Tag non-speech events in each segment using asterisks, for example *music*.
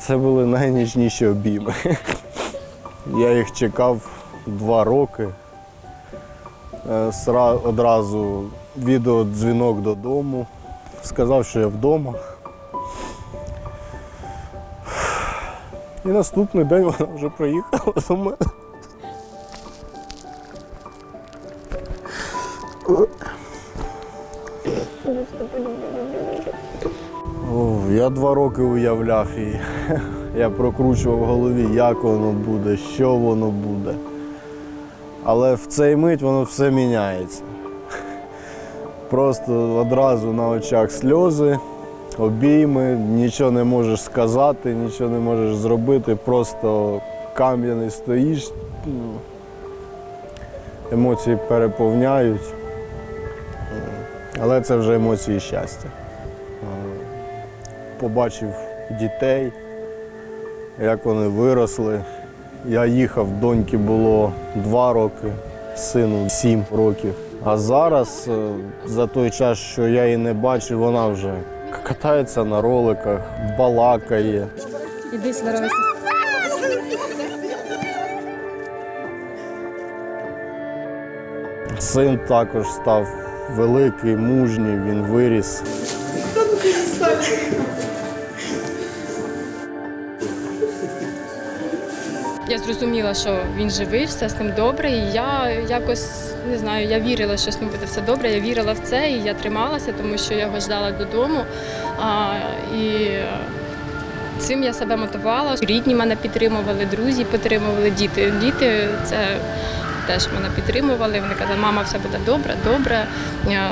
Це були найніжніші обійми. Я їх чекав два роки. Е, Одразу відеодзвінок додому. Сказав, що я вдома. І наступний день вона вже приїхала до мене. Я два роки уявляв її. Я прокручував в голові, як воно буде, що воно буде. Але в цей мить воно все міняється. Просто одразу на очах сльози, обійми, нічого не можеш сказати, нічого не можеш зробити, просто кам'яний стоїш. Емоції переповняють. Але це вже емоції щастя. Побачив дітей, як вони виросли. Я їхав, доньки було два роки, сину сім років. А зараз, е, за той час, що я її не бачив, вона вже катається на роликах, балакає. Іди здоровайся. Син також став великий, мужній, він виріс. Я зрозуміла, що він живий, все з ним добре. І я якось не знаю, я вірила, що з ним буде все добре. Я вірила в це і я трималася, тому що я його ждала додому. А, і цим я себе мотивувала. Рідні мене підтримували, друзі підтримували, діти. Діти це теж мене підтримували. Вони казали, мама, все буде добре, добре.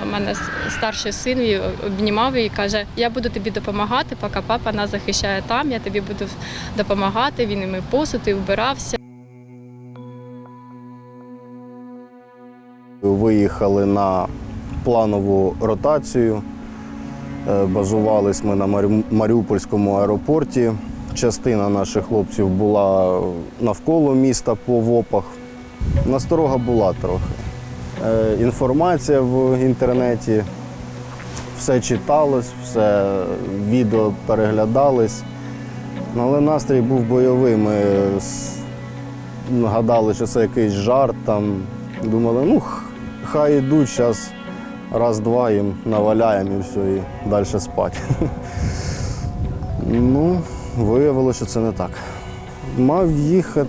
У мене старший син обнімав і каже: Я буду тобі допомагати, поки папа нас захищає там. Я тобі буду допомагати. Він і мив посуд, і вбирався. Виїхали на планову ротацію. Е, Базувались ми на Маріупольському аеропорті. Частина наших хлопців була навколо міста по ВОПах. Насторога була трохи. Е, Інформація в інтернеті, все читалось, все відео переглядались. Ну, Але настрій був бойовий. Ми гадали, що це якийсь жарт. Там. Думали, ну хай йдуть, зараз раз-два їм наваляємо і все, і далі спати. *laughs* ну, виявилося, що це не так. Мав їхати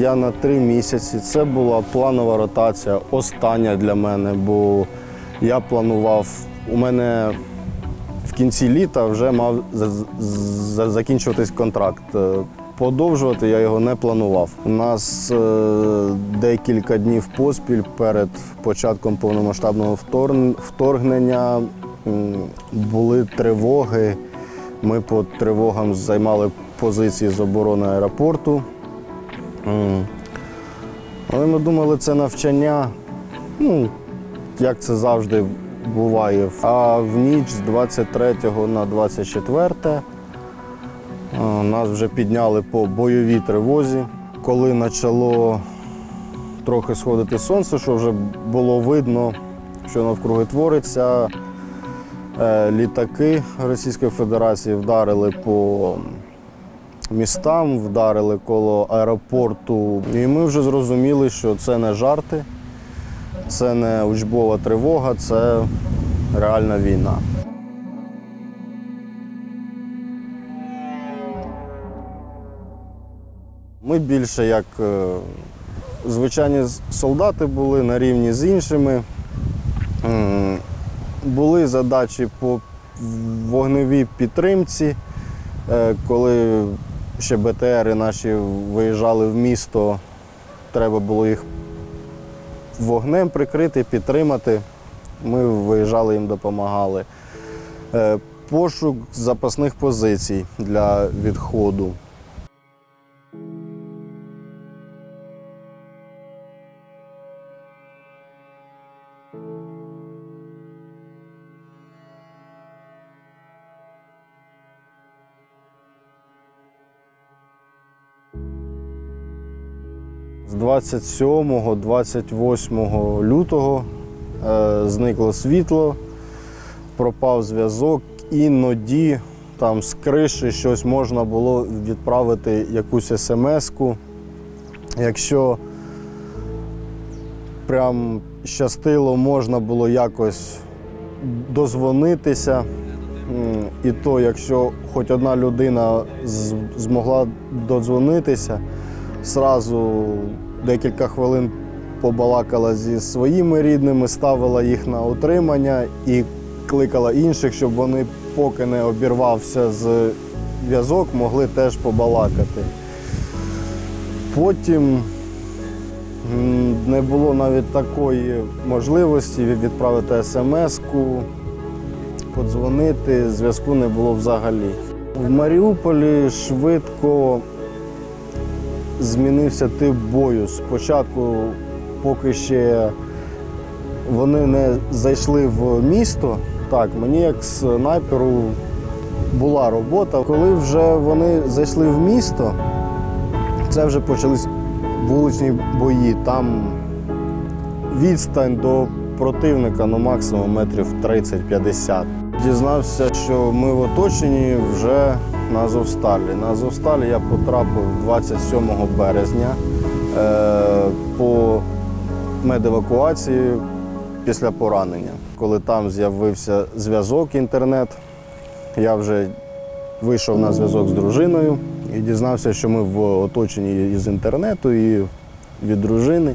я на три місяці. Це була планова ротація, остання для мене, бо я планував, у мене в кінці літа вже мав за- за- закінчуватись контракт. Е, Подовжувати я його не планував. У нас е, декілька днів поспіль перед початком повномасштабного вторгнення були тривоги. Ми по тривогам займали позиції з оборони аеропорту. Але ми думали, це навчання. Ну, як це завжди буває. А в ніч з 23 на 24 нас вже підняли по бойовій тривозі. Коли почало трохи сходити сонце, що вже було видно, що навкруги твориться, е, літаки Російської Федерації вдарили по містам, вдарили коло аеропорту. І ми вже зрозуміли, що це не жарти. Це не учбова тривога, це реальна війна. Ми більше як е, звичайні солдати були на рівні з іншими. Були задачі по вогневій підтримці, Е, коли ще БТРи наші виїжджали в місто, треба було їх вогнем прикрити, підтримати. Ми виїжджали їм, допомагали. Е, Пошук запасних позицій для відходу. 27-28 лютого е, зникло світло, пропав зв'язок, іноді там з криші щось можна було відправити якусь смс-ку. Якщо прям щастило, можна було якось дозвонитися. І то, якщо хоч одна людина змогла додзвонитися, зразу декілька хвилин побалакала зі своїми рідними, ставила їх на утримання і кликала інших, щоб вони, поки не обірвався зв'язок, могли теж побалакати. Потім не було навіть такої можливості відправити смс-ку, подзвонити, зв'язку не було взагалі. В Маріуполі швидко змінився тип бою. Спочатку, поки ще вони не зайшли в місто, так, мені як снайперу була робота. Коли вже вони зайшли в місто, це вже почались вуличні бої. Там відстань до противника ну, максимум метрів 30-50. Дізнався, що ми в оточенні вже на Азовсталі. На Азовсталі я потрапив 27 березня е, по медевакуації після поранення. Коли там з'явився зв'язок, інтернет, я вже вийшов на зв'язок з дружиною і дізнався, що ми в оточенні із інтернету і від дружини.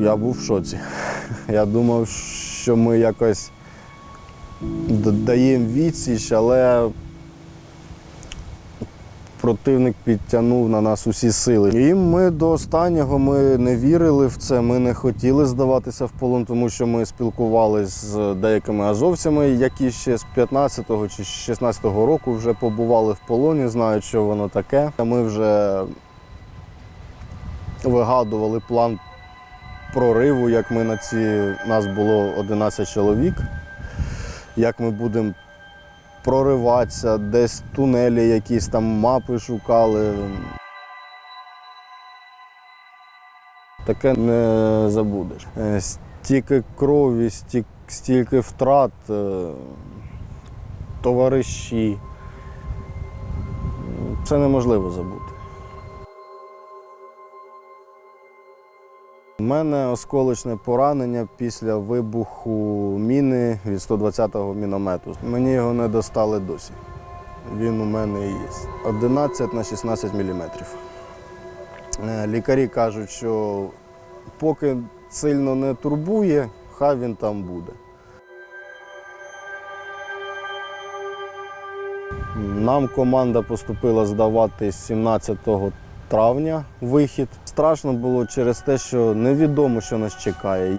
Я був в шоці. Я думав, що ми якось даємо відсіч, але противник підтягнув на нас усі сили. І ми до останнього ми не вірили в це. Ми не хотіли здаватися в полон, тому що ми спілкувалися з деякими азовцями, які ще з 15-го чи 16-го року вже побували в полоні, знають, що воно таке. Ми вже вигадували план прориву, як ми на ці нас було 11 чоловік. Як ми будемо прориватися, десь тунелі, якісь там мапи шукали. Таке не забудеш. Е, Стільки крові, стільки, втрат, е, товариші. Це неможливо забути. У мене осколочне поранення після вибуху міни від 120-го міномету. Мені його не достали досі. Він у мене є. 11 на 16 міліметрів. Е, Лікарі кажуть, що поки сильно не турбує, хай він там буде. Нам команда поступила здавати 17 травня вихід. Страшно було через те, що невідомо, що нас чекає.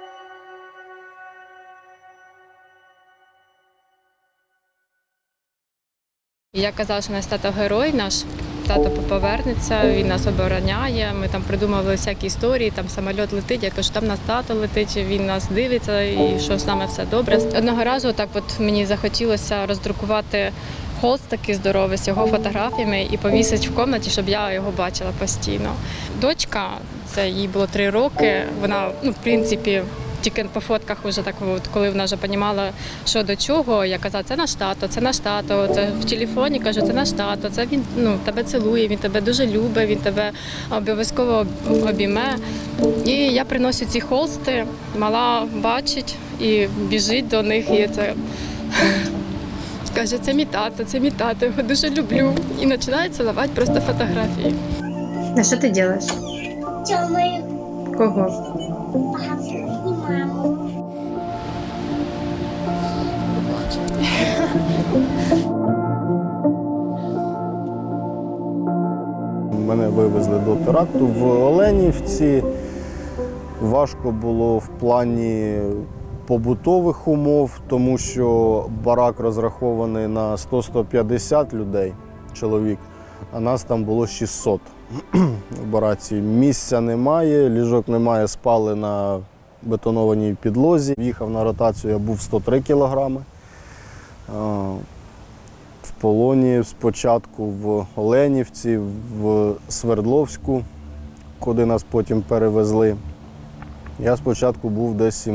Я казала, що наш тато герой, наш тато повернеться, він нас обороняє. Ми там придумали всякі історії, там самоліт летить, я кажу, там нас тато летить, він нас дивиться і що з нами все добре. Одного разу так от мені захотілося роздрукувати холст такий здоровий з його фотографіями і повісити в кімнаті, щоб я його бачила постійно. Дочка, це їй було три роки, вона, ну, в принципі, тільки по фотках вже так, от, коли вона вже розуміла, що до чого, я казала, це наш тато, це наш тато. Це в телефоні кажу, це наш тато, це він ну, тебе цілує, він тебе дуже любить, він тебе обов'язково обійме. І я приношу ці холсти, мала бачить і біжить до них. І це каже, це мій тато, це мій тато, його дуже люблю. І починає цілувати просто фотографії. А що ти робиш? Тьомаю Кого? папу і маму. Мене вивезли до теракту в Оленівці. Важко було в плані побутових умов, тому що барак розрахований на 100-150 людей, чоловік, а нас там було 600 *clears throat* в бараці. Місця немає, ліжок немає, спали на бетонованій підлозі. Їхав на ротацію, я був 103 кілограми. В полоні спочатку в Оленівці, в Свердловську, куди нас потім перевезли. Я спочатку був десь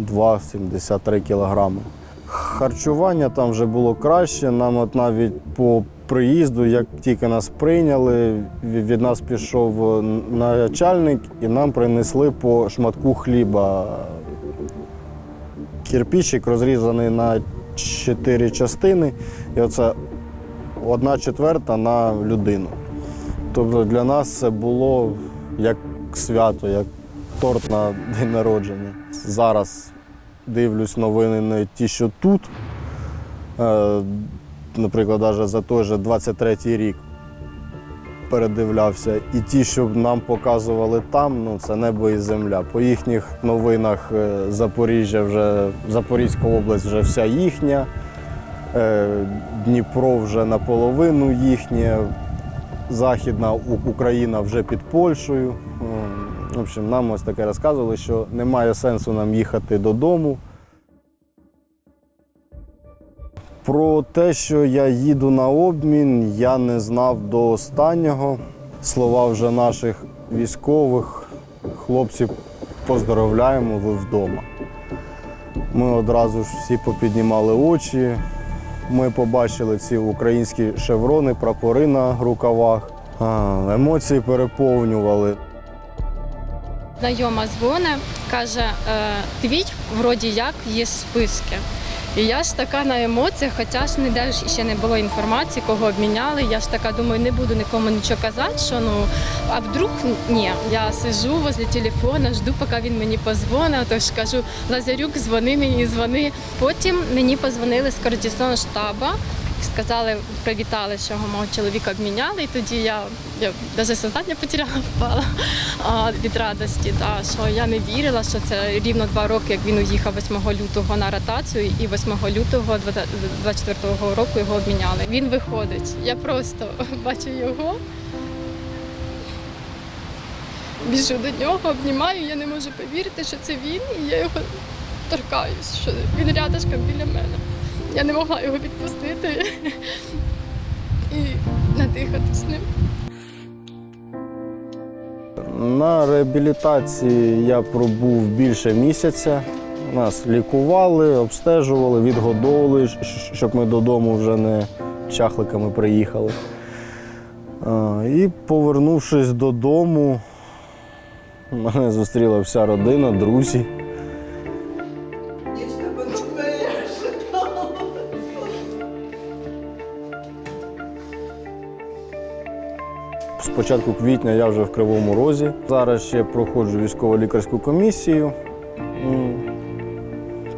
72-73 кілограми. Харчування там вже було краще. Нам от навіть по приїзду, як тільки нас прийняли, від нас пішов начальник і нам принесли по шматку хліба. Кірпічик розрізаний на чотири частини, і оце одна четверта на людину. Тобто для нас це було як свято, як торт на день народження. Зараз дивлюсь новини не ті, що тут. Е, Наприклад, навіть за той же 23-й рік передивлявся. І ті, що нам показували там, ну це небо і земля. По їхніх новинах е, Запоріжжя вже Запорізька область вже вся їхня. Е, Дніпро вже наполовину їхнє, Західна Україна вже під Польщею. В общем, нам ось таке розказували, що немає сенсу нам їхати додому. Про те, що я їду на обмін, я не знав до останнього. Слова вже наших військових. Хлопці, поздоровляємо, ви вдома. Ми одразу ж всі попіднімали очі. Ми побачили ці українські шеврони, прапори на рукавах. Емоції переповнювали. Знайома дзвоне, каже, «Е, твій вроді як є списки. І я ж така на емоціях, хоча ж ніде ж ще не було інформації, кого обміняли. Я ж така думаю, не буду нікому нічого казати, що ну а вдруг ні. Я сижу возле телефона, жду, поки він мені позвонить. Тож кажу, Лазарюк, дзвони мені, дзвони. Потім мені позвонили з координаційного штабу. Сказали, привітали, що мого чоловіка обміняли, і тоді я, я навіть сознання потеряла, *laughs* впала від радості. Та, що я не вірила, що це рівно два роки, як він уїхав 8 лютого на ротацію, і 8 лютого 24 року його обміняли. Він виходить. Я просто *laughs* бачу його. Біжу до нього, обнімаю, я не можу повірити, що це він, і я його торкаюсь, що він рядышком біля мене. Я не могла його відпустити і надихатись ним. На реабілітації я пробув більше місяця. Нас лікували, обстежували, відгодовували, щоб ми додому вже не чахликами приїхали. І повернувшись додому, мене зустріла вся родина, друзі. Початку квітня я вже в Кривому Розі. Зараз ще проходжу військово-лікарську комісію.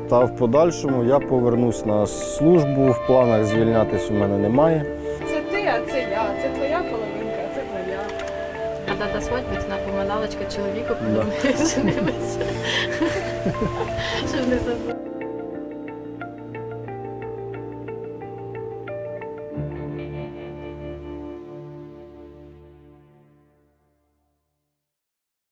Та в подальшому я повернусь на службу. В планах звільнятись у мене немає. Це ти, а це я. Це твоя половинка, а це твоя. А дата свадьби це напоминалочка чоловіку, Да. коли ми женилися. Щоб не забути.